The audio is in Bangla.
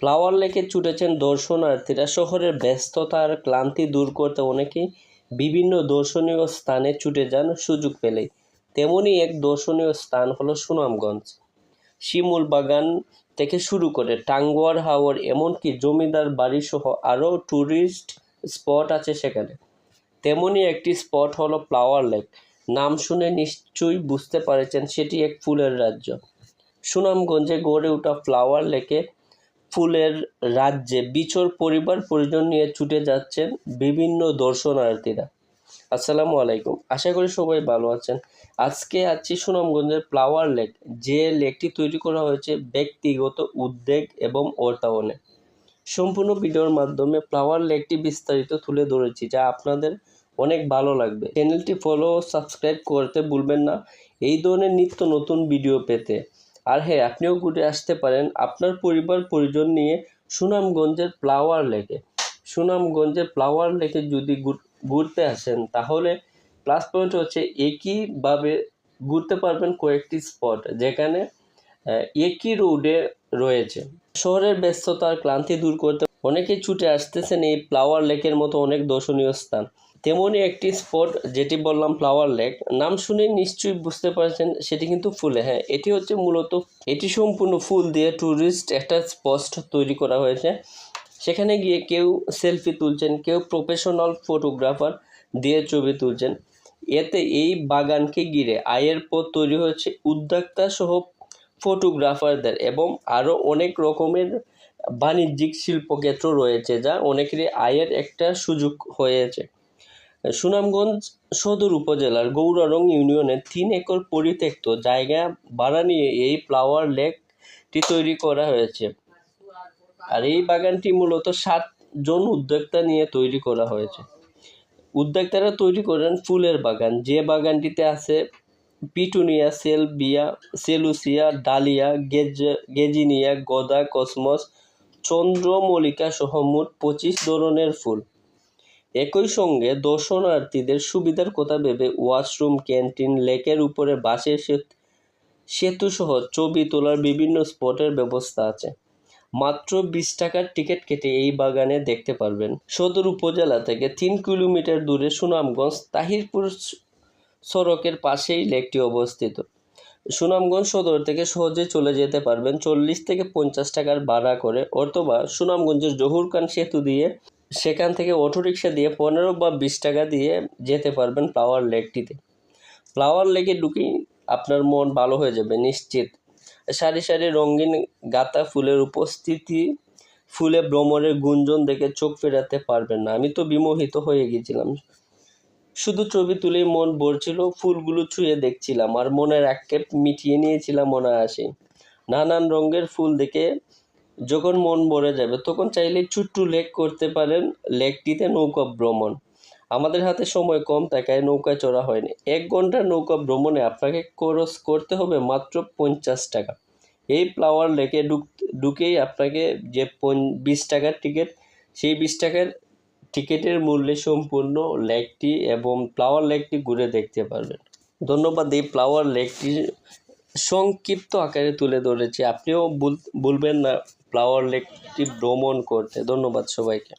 ফ্লাওয়ার লেকে ছুটেছেন দর্শনার্থীরা। শহরের ব্যস্ততার ক্লান্তি দূর করতে অনেকেই বিভিন্ন দর্শনীয় স্থানে ছুটে যান সুযোগ পেলেই। তেমনই এক দর্শনীয় স্থান হলো সুনামগঞ্জ। শিমুল বাগান থেকে শুরু করে টাঙ্গুয়ার হাওর, এমনকি জমিদার বাড়িসহ আরও ট্যুরিস্ট স্পট আছে সেখানে। তেমনই একটি স্পট হলো ফ্লাওয়ার লেক। নাম শুনে নিশ্চয়ই বুঝতে পারছেন সেটি এক ফুলের রাজ্য। সুনামগঞ্জে গড়ে ওঠা ফ্লাওয়ার লেকে ফুলের রাজ্যে বিচর পরিবার পরিজন নিয়ে ছুটে যাচ্ছেন বিভিন্ন দর্শনার্থীরা। আসসালামু আলাইকুম। আশা করি সবাই ভালো আছেন। আজকে আছি সুনামগঞ্জের ফ্লাওয়ার লেক, যে লেকটি তৈরি করা হয়েছে ব্যক্তিগত উদ্যোগ এবং অর্থায়নে। সম্পূর্ণ ভিডিওর মাধ্যমে ফ্লাওয়ার লেকটি বিস্তারিত তুলে ধরেছি, যা আপনাদের অনেক ভালো লাগবে। চ্যানেলটি ফলো সাবস্ক্রাইব করতে ভুলবেন না। এই ধরনের নিত্য নতুন ভিডিও পেতে আর হ্যাঁ আপনিও ঘুরে আসতে পারেন আপনার পরিবার পরিজন নিয়ে সুনামগঞ্জের ফ্লাওয়ার লেকে। সুনামগঞ্জের ফ্লাওয়ার লেকে যদি ঘুরতে আসেন, তাহলে প্লাস পয়েন্ট হচ্ছে একইভাবে ঘুরতে পারবেন কয়েকটি স্পট যেখানে একই রোডে রয়েছে। শহরের ব্যস্ততার ক্লান্তি দূর করতে অনেকেই ছুটে আসতেছেন এই ফ্লাওয়ার লেকের মতো অনেক দর্শনীয় স্থান। তেমনই একটি স্পট যেটি বললাম, ফ্লাওয়ার লেক। নাম শুনে নিশ্চয়ই বুঝতে পারছেন, সেটি কিন্তু ফুলে। হ্যাঁ এটি হচ্ছে মূলত, এটি সম্পূর্ণ ফুল দিয়ে ট্যুরিস্ট একটা স্পট তৈরি করা হয়েছে। সেখানে গিয়ে কেউ সেলফি তুলছেন, কেউ প্রফেশনাল ফটোগ্রাফার দিয়ে ছবি তুলছেন। এতে এই বাগানকে ঘিরে আয়ের পথ তৈরি হয়েছে উদ্যোক্তা সহ ফটোগ্রাফারদের এবং আরও অনেক রকমের বাণিজ্যিক শিল্পক্ষেত্র রয়েছে, যা অনেকেরই আয়ের একটা সুযোগ হয়েছে। সুনামগঞ্জ সদর উপজেলার গৌরারং ইউনিয়নের তিন একর পরিত্যক্ত জায়গা ভাড়া নিয়ে এই ফ্লাওয়ার লেকটি তৈরি করা হয়েছে। আর এই বাগানটি মূলত সাতজন উদ্যোক্তা নিয়ে তৈরি করা হয়েছে। উদ্যোক্তারা তৈরি করেন ফুলের বাগান। যে বাগানটিতে আছে পিটুনিয়া, সেলবিয়া, সেলুসিয়া, ডালিয়া, গেজ গেজিনিয়া, গদা, কসমস চন্দ্রমল্লিকা সহ মোট পঁচিশ ধরনের ফুল। একই সঙ্গে দর্শনার্থীদের সুবিধার কথা ভেবে ওয়াশরুম, ক্যান্টিন, লেকের উপরে বাসের সেত- সেতুসহ ছবি তোলার বিভিন্ন স্পটের ব্যবস্থা আছে। মাত্র বিশ টাকার টিকিট কেটে এই বাগানে দেখতে পারবেন। সদর উপজেলা থেকে তিন কিলোমিটার দূরে সুনামগঞ্জ তাহিরপুর সড়কের পাশেই লেকটি অবস্থিত। সুনামগঞ্জ সদর থেকে সহজে চলে যেতে পারবেন চল্লিশ থেকে পঞ্চাশ টাকার ভাড়া করে, অথবা সুনামগঞ্জের জহুরখান সেতু দিয়ে সেখান থেকে অটোরিকশা দিয়ে পনেরো বা বিশ টাকা দিয়ে যেতে পারবেন ফ্লাওয়ার লেকটিতে। ফ্লাওয়ার লেকে ঢুকেই আপনার মন ভালো হয়ে যাবে, নিশ্চিত। সারি সারি রঙিন গাঁথা ফুলের উপস্থিতি, ফুলে ভ্রমণের গুঞ্জন দেখে চোখ ফেরাতে পারবেন না। আমি তো বিমোহিত হয়ে গেছিলাম। শুধু ছবি তুলেই মন ভরছিল, ফুলগুলো ছুঁয়ে দেখছিলাম, আর মনের আক্ষেপ মিটিয়ে নিয়েছিলাম মনে আসে নানান রঙের ফুল দেখে যখন মন ভরে যাবে, তখন চাইলে ছোট্ট লেক করতে পারেন। লেকটিতে নৌকা ভ্রমণ। আমাদের হাতে সময় কম থাকায় নৌকায় চড়া হয়নি। এক ঘণ্টার নৌকা ভ্রমণে আপনাকে খরচ করতে হবে মাত্র পঞ্চাশ টাকা। এই ফ্লাওয়ার লেকে ঢুক, ঢুকেই আপনাকে যে বিশ টাকার টিকিট, সেই বিশ টাকার টিকিটের মূল্যে সম্পূর্ণ লেকটি এবং ফ্লাওয়ার লেকটি ঘুরে দেখতে পারবেন। ধন্যবাদ, এই ফ্লাওয়ার লেকটি সংক্ষিপ্ত আকারে তুলে ধরেছি। আপনিও ভুল- ভুলবেন না। ফ্লাওয়ার লেকটি ভ্রমণ করতে। ধন্যবাদ সবাইকে।